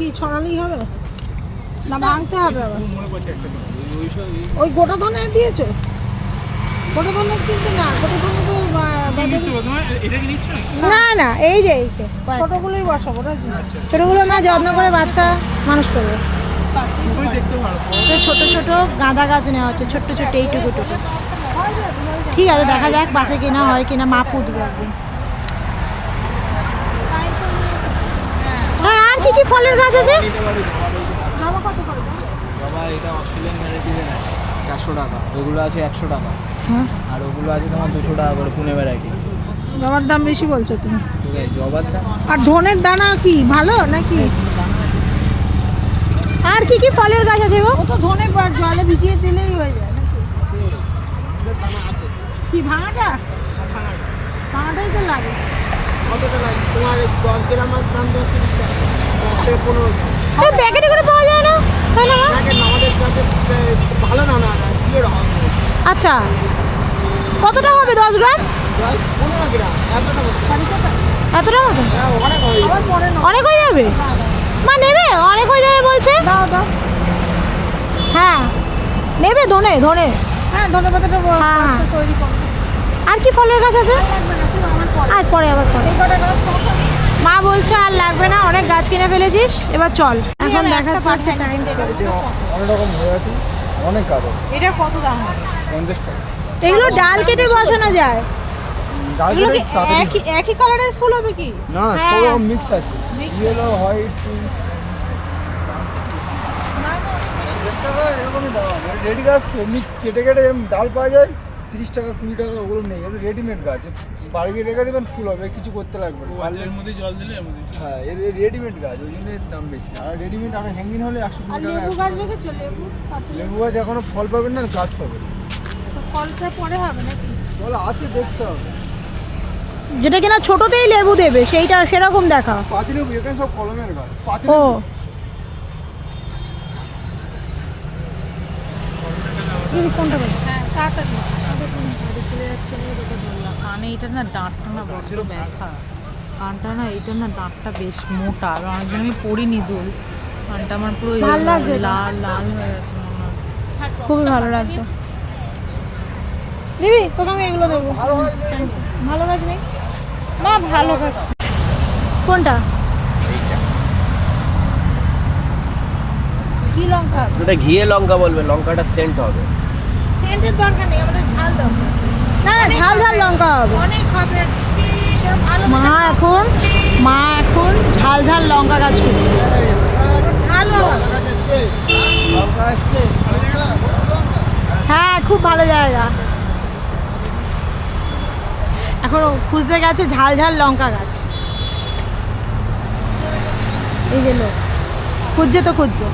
কি ছড়ালেই হবে? না ভাঙতে হবে আবার। ওই গোটা ধনে দিয়েছ? গোটা ধনে কিন্তু না গোটা ধনে তো না না এই যে এই যে। ছোটগুলোই বসাবো না ছোটোগুলো মা যত্ন করে বাচ্চা মানুষ করবে। ওই দেখতে ভালো। ছোট ছোট গাঁদা গাছ নেওয়া হচ্ছে ছোট্ট ছোট্ট এইটুকু টুকু। ঠিক আছে দেখা যাক বাসে কিনা হয় কিনা মা পুঁতবে একদিন হ্যাঁ আর কি কি ফলের গাছ আছে? কত করে এটা অস্ট্রেলিয়ান ভ্যারাইটিতে নেয় চারশো টাকা। ওগুলো আছে একশো টাকা। হ্যাঁ। আর ওগুলো আছে তোমার দুশো টাকা করে পুনে ভ্যারাইটি জবার দাম বেশি বলছো তুমি। ঠিক আছে জবার দাম? আর ধনের দানা কি ভালো নাকি? আর কি কি ফলের গাছ আছে গো? তো ধনে জলে ভিজিয়ে দিলেই হয়ে যায় নাকি? দানা আছে কি ভাঙাটা? ভাঙাটাই তো লাগে। কতটা লাগে? তোমার দশ গ্রামের দাম দশ তিরিশ টাকা। দশ থেকে পনেরো প্যাকেটে করে পাওয়া যায় না? তাই না আমাদের ভালো দানা শিওর হবে। আচ্ছা। কতটা হবে দশ গ্রাম? এতটা অনেক হয় অনেক হয়ে যাবে? মা নেবে? অনেক হয়ে যাবে বলছে? দাও দাও। হ্যাঁ। নেবে? ধনে ধনে। হ্যাঁ ধনে পাতাটা হ্যাঁ, হ্যাঁ। আর কি ফলের গাছ আছে? আর পরে আবার পরে? মা বলছে আর লাগবে না অনেক গাছ কিনে ফেলেছিস এবার চল। এখন দেখা যাচ্ছে টাইম অনেক রকম হয়ে আছে অনেক কাজ এটা কত দাম পঞ্চাশ টাকা। এগুলো ডাল কেটে বসানো যায়। একই একই কালারের ফুল হবে কি? না হ্যাঁ। সব মিক্স আছে। ইয়েলো হোয়াইট এরকমই দাম রেডি গাছ তো এমনি কেটে কেটে ডাল পাওয়া যায় তিরিশ টাকা কুড়ি টাকা ওগুলো নেই। এগুলো রেডিমেড গাছ। বাড়িতে রেখে দেবেন ফুল হবে। কিছু করতে লাগবে না। এর মধ্যে জল দিলে হ্যাঁ এর রেডিমেড গাছ ওই জন্য এর দাম বেশি। আর রেডিমেড আর হ্যাঙ্গিং হলে একশো কুড়ি টাকা লেবু গাছ লেবু গাছ এখনও ফল পাবেন না গাছ পাবেন ফলটা পরে হবে নাকি? ফল আছে দেখতে হবে। যেটা কিনা ছোটতেই লেবু দেবে সেইটা সেরকম দেখা। পাতি লেবু এখানে সব কলমের গাছ। পাতি ও। লেবু দিদি কোনটা বলো? হ্যাঁ তাড়াতাড়ি কানে এটা না দাঁতটা না বড্ড ব্যথা। কানটা না এটা না দাঁতটা বেশ মোটা আর অনেকদিন আমি পড়িনি দুল। কানটা আমার পুরো ইয়ে। লাল লাল হয়ে গেছে খুবই ভালো লাগছে। দিদি তোকে আমি এগুলো দেবো। ভালো নেই? না ভালো কোনটা? কি লঙ্কা? ওটা ঘিয়ে লঙ্কা বলবে লঙ্কাটা সেন্ট হবে। সেন্টের দরকার নেই আমাদের ঝাল দরকার। না ঝাল ঝাল লঙ্কা হবে। অনেক হবে। মা এখন মা এখন ঝাল ঝাল লঙ্কা গাছ করছে হ্যাঁ খুব ভালো জায়গা। এখন খুঁজতে গেছে ঝাল ঝাল লঙ্কা গাছ। এই যে লোক। খুঁজছে তো খুঁজছে।